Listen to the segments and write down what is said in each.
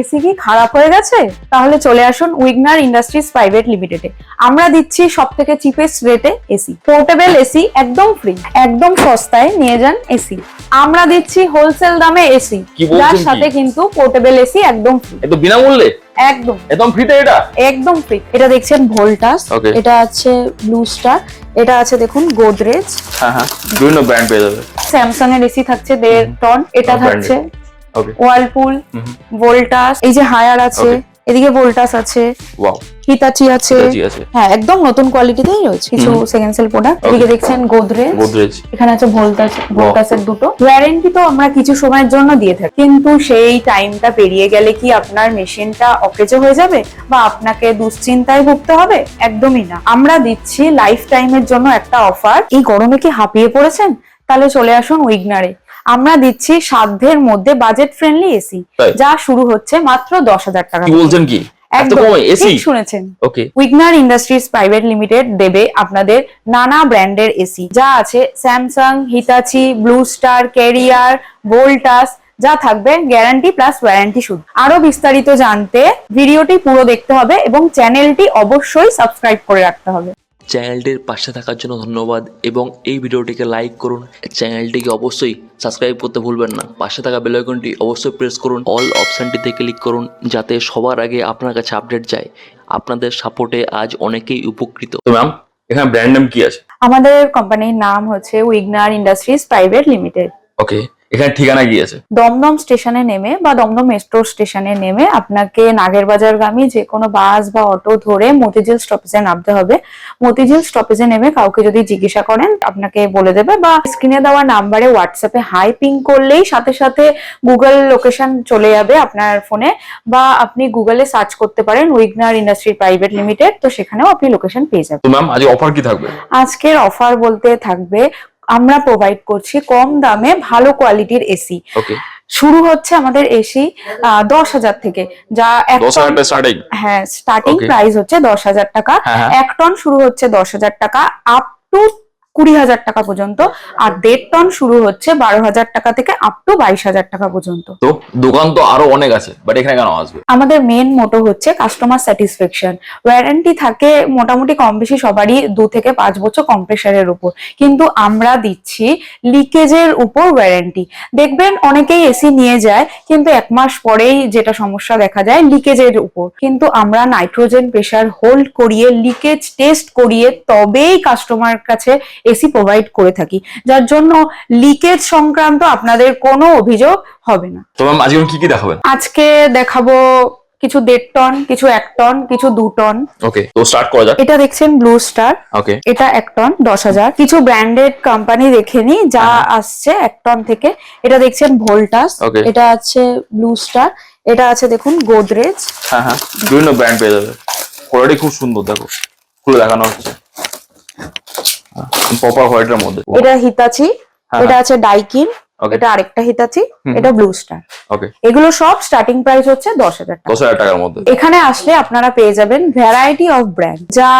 AC কি খারাপ হয়ে গেছে? তাহলে চলে আসুন উইগনার ইন্ডাস্ট্রিজ প্রাইভেট লিমিটেডে আমরা দিচ্ছি সব থেকে চিপেস্ট রেটে এসি পোর্টেবল এসি একদম ফ্রি একদম সস্তায় নিয়ে যান এসি আমরা দিচ্ছি হোলসেল দামে এসি যার সাথে কিন্তু পোর্টেবল এসি একদম ফ্রি বিনামূল্যে? একদম। একদম ফ্রিতে এটা? একদম ফ্রি এটা দেখছেন ভোল্টাস এটা আছে ব্লু স্টার এটা আছে দেখুন গোদরেজ হ্যাঁ হ্যাঁ। বিভিন্ন ব্র্যান্ড পেয়ে যাবে। স্যামসাং এর এসি থাকছে দেড় টন এটা থাকছে ওয়ালপুল ভোল্টাস এই যে হায়ার আছে এদিকে ভোল্টাস আছে হিতাচি আছে হ্যাঁ একদম নতুন কোয়ালিটিতেই রয়েছে কিছু সেকেন্ড সেল প্রোডাক্ট এদিকে দেখছেন গোদরেজ গোদরেজ এখানে আছে ভোল্টাস ভোল্টাসের দুটো। ওয়ারেন্টি তো আমরা কিছু সময়ের জন্য দিয়ে থাকি। কিন্তু সেই টাইমটা পেরিয়ে গেলে কি আপনার মেশিনটা অকেজো হয়ে যাবে? বা আপনাকে দুশ্চিন্তায় ভুগতে হবে? একদমই না। আমরা দিচ্ছি লাইফ টাইমের জন্য একটা অফার এই গরমে কি হাঁপিয়ে পড়েছেন? তাহলে চলে আসুন উইগনারে আমরা দিচ্ছি সাধ্যের মধ্যে বাজেট ফ্রেন্ডলি এসি যা শুরু হচ্ছে মাত্র দশ হাজার টাকা কি বলছেন কি? একদম ঠিক শুনেছেন। উইগনার ইন্ডাস্ট্রিজ প্রাইভেট লিমিটেড দেবে আপনাদের নানা ব্র্যান্ডের এসি যা আছে Samsung Hitachi Blue Star Carrier Voltas যা থাকবে গ্যারান্টি প্লাস ওয়ারেন্টি আরও বিস্তারিত জানতে ভিডিওটি পুরো দেখতে হবে এবং চ্যানেলটি অবশ্যই সাবস্ক্রাইব করে রাখতে হবে। চ্যানেলটির পাশে থাকার জন্য ধন্যবাদ এবং এই ভিডিওটিকে লাইক করুন। চ্যানেলটিকে অবশ্যই সাবস্ক্রাইব করতে ভুলবেন না। পাশে থাকা বেল আইকনটি অবশ্যই প্রেস করুন। অল অপশানটিতে ক্লিক করুন যাতে সবার আগে আপনার কাছে আপডেট যায়। আপনাদের সাপোর্টে আজ অনেকেই উপকৃত। ম্যাম এখানে ব্র্যান্ড নেম কি আছে? আমাদের কোম্পানির নাম হচ্ছে Wigner industries private limited. Okay এখানে ঠিকানা কি আছে? দমদম স্টেশনে নেমে বা দমদম মেট্রো স্টেশনে নেমে আপনাকে নাগেরবাজারগামী যে কোনো বাস বা অটো ধরে মতিঝিল স্টপেজে নামতে হবে। মতিঝিল স্টপেজে নেমে কাউকে যদি জিজ্ঞাসা করেন আপনাকে বলে দেবে বা স্ক্রিনে দেওয়া নাম্বারে হোয়াটসঅ্যাপে হাই পিং করলেই সাথে সাথে গুগল লোকেশন চলে যাবে আপনার ফোনে বা আপনি গুগলে সার্চ করতে পারেন উইগনার ইন্ডাস্ট্রি প্রাইভেট লিমিটেড তো সেখানেও আপনি লোকেশন পেয়ে যাবেন। ম্যাম আজকে অফার কি থাকবে? আজকের অফার বলতে থাকবে আমরা প্রোভাইড করছি কম দামে ভালো কোয়ালিটির এসি শুরু হচ্ছে আমাদের এসি দশ হাজার থেকে। যা এক হ্যাঁ স্টার্টিং প্রাইস হচ্ছে দশ হাজার টাকা। হ্যাঁ হ্যাঁ। এক টন শুরু হচ্ছে দশ হাজার টাকা। আপ টু কুড়ি হাজার টাকা পর্যন্ত আর দেড় টন শুরু হচ্ছে বারো হাজার টাকা থেকে আপ টু বাইশ হাজার টাকা পর্যন্ত। তো দোকান তো আরও অনেক আছে বাট এখানে কেন আসবে? আমাদের মেন মোটো হচ্ছে কাস্টমার স্যাটিসফ্যাকশন ওয়ারেন্টি থাকে মোটামুটি কম বেশি সবারই দু থেকে পাঁচ বছর কম্প্রেসারের উপর। কিন্তু আমরা দিচ্ছি লিকেজের উপর ওয়ারেন্টি দেখবেন অনেকেই এসি নিয়ে যায় কিন্তু এক মাস পরেই যেটা সমস্যা দেখা যায় লিকেজের উপর। কিন্তু আমরা নাইট্রোজেন প্রেসার হোল্ড করিয়ে লিকেজ টেস্ট করিয়ে তবেই কাস্টমার কাছে এসি প্রোভাইড করে থাকি যার জন্য লিকেজ সংক্রান্ত আপনাদের কোনো অভিযোগ হবে না। তো ম্যাম আজকে কি কি দেখাবেন? আজকে দেখাবো কিছু দেড় টন কিছু এক টন কিছু দু টন ওকে তো স্টার্ট করা যাক। এটা দেখছেন ব্লু স্টার ওকে এটা এক টন দশ হাজার। কিছু ব্র্যান্ডেড কোম্পানি দেখে নি যা আসছে এক টন থেকে। এটা দেখছেন ভোল্টাস এটা আছে ব্লু স্টার এটা আছে দেখুন গোদরেজ হ্যাঁ হ্যাঁ। বিভিন্ন ব্র্যান্ড পেয়ে যাবে। কোয়ালিটি খুব সুন্দর দেখো। খুলে দেখানো হচ্ছে। প্রপার হোয়াইটের মধ্যে। এটা হিতাচি হ্যাঁ, এটা আছে ডাইকিন। এটা আরেকটা হিতাচি এটা ব্লু স্টার এগুলো সব স্টার্টিং প্রাইস হচ্ছে দশ হাজার টাকা। দশ হাজার টাকার মধ্যে। এখানে আসলে আপনারা পেয়ে যাবেন ভ্যারাইটি অফ ব্র্যান্ড যা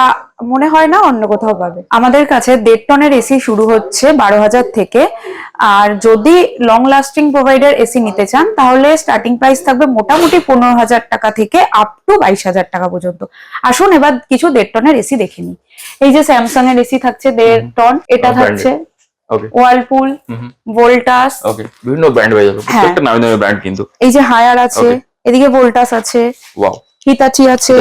মনে হয় না অন্য কোথাও পাবে। আমাদের কাছে দেড় টনের এসি শুরু হচ্ছে বারো হাজার থেকে। আর যদি লং লাস্টিং প্রোভাইডার এসি নিতে চান তাহলে স্টার্টিং প্রাইস থাকবে মোটামুটি পনেরো হাজার টাকা থেকে আপ টু বাইশ হাজার টাকা পর্যন্ত। আসুন এবার কিছু দেড় টনের এসি দেখে নিই। এই যে স্যামসাং এর এসি থাকছে দেড় টন এটা থাকছে ওয়ালপুল হুম ভোল্টাস ওকে বিভিন্ন ব্র্যান্ড হয়ে যাবে। হ্যাঁ। প্রত্যেকটা নামি দামি ব্র্যান্ড কিন্তু। এই যে হায়ার আছে এদিকে ভোল্টাস আছে। ওয়াও হিতাচি আছে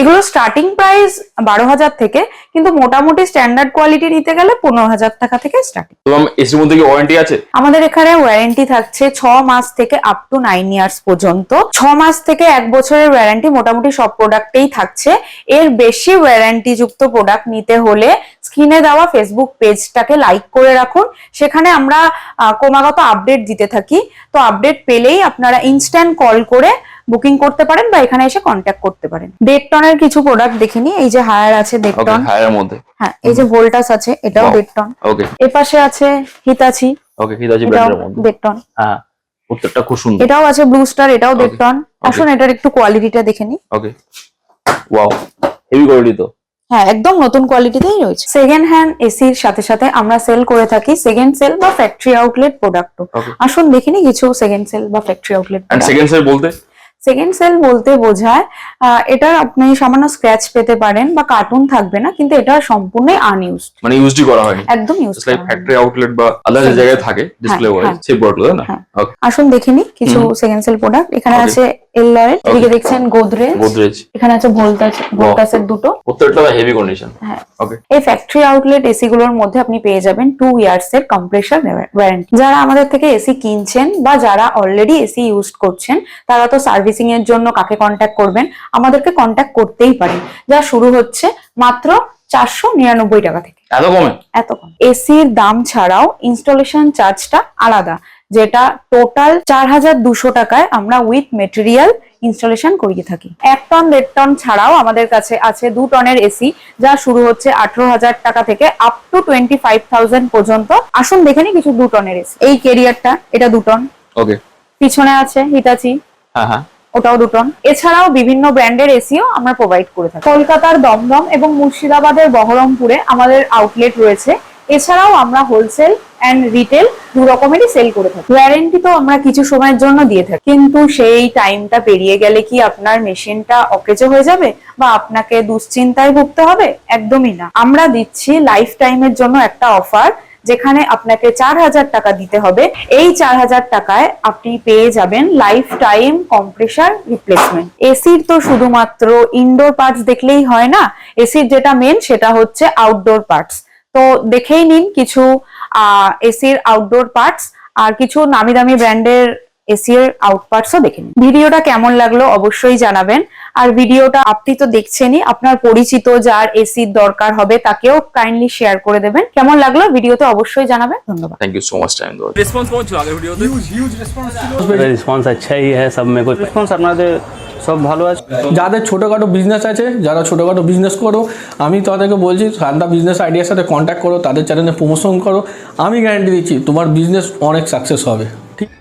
এগুলো স্টার্টিং প্রাইস বারো হাজার থেকে কিন্তু মোটামুটি স্ট্যান্ডার্ড কোয়ালিটি নিতে গেলে পনেরো হাজার টাকা থেকে স্টার্টিং এসির মধ্যে কি ওয়ারেন্টি আছে? আমাদের এখানে ওয়ারেন্টি থাকছে ছ মাস থেকে আপ টু নাইন ইয়ার্স পর্যন্ত। ছ মাস থেকে এক বছরের ওয়ারেন্টি মোটামুটি সব প্রোডাক্টেই থাকছে। এর বেশি ওয়ারেন্টি যুক্ত প্রোডাক্ট নিতে হলে স্ক্রিনে দেওয়া ফেসবুক পেজটাকে লাইক করে রাখুন। সেখানে আমরা ক্রমাগত আপডেট দিতে থাকি। তো আপডেট পেলেই আপনারা ইনস্ট্যান্ট কল করে বুকিং করতে পারেন বা এখানে এসে কন্ট্যাক্ট করতে পারেন। দেড় টনের কিছু প্রোডাক্ট দেখিনি এই যে হায়ার আছে দেড় ওকে টন হায়ার মধ্যে। হ্যাঁ এই যে ভোল্টাস আছে এটাও Wow. দেড় টন ওকে এর পাশে আছে হিতাচি ওকে হিতাচি ব্র্যান্ডের মধ্যে। দেড় টন হ্যাঁ প্রত্যেকটা খুব সুন্দর। এটাও আছে ব্লু স্টার এটাও দেড় টন আসুন এটার একটু কোয়ালিটিটা দেখে নি ওকে ওয়াও হেভি কোয়ালিটি তো। হ্যাঁ একদম নতুন কোয়ালিটিতেই রয়েছে। সেকেন্ড হ্যান্ড এসির সাথে সাথে আমরা সেল করে থাকি সেকেন্ড সেল বা ফ্যাক্টরি আউটলেট প্রোডাক্টও Okay. আসুন দেখিনি কিছু সেকেন্ড সেল বা ফ্যাক্টরি আউটলেট সেকেন্ড সেল বলতে? সেকেন্ড সেল বলতে বোঝায় এটার আপনি সামান্য স্ক্র্যাচ পেতে পারেন বা কার্টুন থাকবে না কিন্তু এটা সম্পূর্ণই আনইউজড মানে ইউজডি করা হয়নি। একদম ইউজ লাইক ফ্যাক্টরি আউটলেট বা আলাদা জায়গায় থাকে ডিসপ্লে ওয়াইজ হ্যাঁ। সেই প্রোডাক্ট না? হ্যাঁ। ওকে আসুন দেখে নিই কিছু সেকেন্ড সেল প্রোডাক্ট এখানে. আছে এললয়েড এদিকে দেখছেন গোদরেজ গোদরেজ এখানে আছে ভোল্টাস ভোল্টাসের দুটো। প্রত্যেকটা হেভি কন্ডিশন হ্যাঁ। ওকে এই ফ্যাক্টরি আউটলেট এসি গুলোর মধ্যে আপনি পেয়ে যাবেন টু ইয়ার্স এর কম্প্রেসার ওয়ারেন্টি যারা আমাদের থেকে এসি কিনছেন বা যারা অলরেডি এসি ইউজ করছেন তারা তো সার্ভিসিং এর জন্য কাকে কন্ট্যাক্ট করবেন? আমাদেরকে কন্ট্যাক্ট করতেই পারেন। যা শুরু হচ্ছে মাত্র চারশো নিরানব্বই টাকা থেকে। এত কমে? এত কম। এসির দাম ছাড়াও ইনস্টলেশন চার্জটা আলাদা যেটা টোটাল চার হাজার দুশো টাকায় আমরা উইথ মেটেরিয়াল ইনস্টলেশন করিয়ে থাকি। এক টন দেড় টন ছাড়াও আমাদের কাছে আছে দু টনের এসি যা শুরু হচ্ছে আঠারো হাজার টাকা থেকে up to twenty five thousand পর্যন্ত। আসুন দেখে নিই কিছু দু টনের এসি এই কেরিয়ারটা এটা দু টন ওকে পিছনে আছে হিটাচি হ্যাঁ হ্যাঁ। ওটাও দুটন এছাড়াও বিভিন্ন ব্র্যান্ডের এসিও আমরা প্রোভাইড করে থাকি। কলকাতার দমদম এবং মুর্শিদাবাদের বহরমপুরে আমাদের আউটলেট রয়েছে। এছাড়াও আমরা হোলসেল অ্যান্ড রিটেল দু রকমেরই সেল করে থাকি। ওয়ারেন্টি তো আমরা কিছু সময়ের জন্য দিয়ে থাকি। কিন্তু সেই টাইমটা পেরিয়ে গেলে কি আপনার মেশিনটা অকেজো হয়ে যাবে? বা আপনাকে দুশ্চিন্তায় ভুগতে হবে? একদমই না। আমরা দিচ্ছি লাইফ টাইমের জন্য একটা অফার যেখানে আপনাকে চার হাজার টাকা দিতে হবে। এই চার হাজার টাকায় আপনি পেয়ে যাবেন লাইফ টাইম কম্প্রেসার রিপ্লেসমেন্ট এসির তো শুধুমাত্র ইনডোর পার্টস দেখলেই হয় না এসির যেটা মেন সেটা হচ্ছে আউটডোর পার্টস তো দেখেই নিন কিছু এসির আউটডোর পার্টস আর কিছু নামি দামি ব্র্যান্ডের এসির আউট পার্টসও দেখে নিন। ভিডিওটা কেমন লাগল অবশ্যই জানাবেন। আর ভিডিওটা আপনি তো দেখছেনই আপনার পরিচিত যার এসির দরকার হবে তাকেও কাইন্ডলি শেয়ার করে দেবেন। কেমন লাগল ভিডিওতে অবশ্যই জানাবেন। ধন্যবাদ। Thank you so much time দেওয়ার রেসপন্স পৌঁছ আগে ভিডিওতে? হিউজ হিউজ রেসপন্স ছিল। রেসপন্স আচ্ছাই হ্যাঁ সব মেরে রেসপন্স আপনাদের সব ভালো আছে। যাদের ছোটোখাটো বিজনেস আছে যারা ছোটোখাটো বিজনেস করো আমি তাদেরকে বলছি সান্দা বিজনেস আইডিয়ার সাথে কন্ট্যাক্ট করো তাদের চ্যানেলে প্রমোশন করো। আমি গ্যারান্টি দিচ্ছি তোমার বিজনেস অনেক সাকসেস হবে।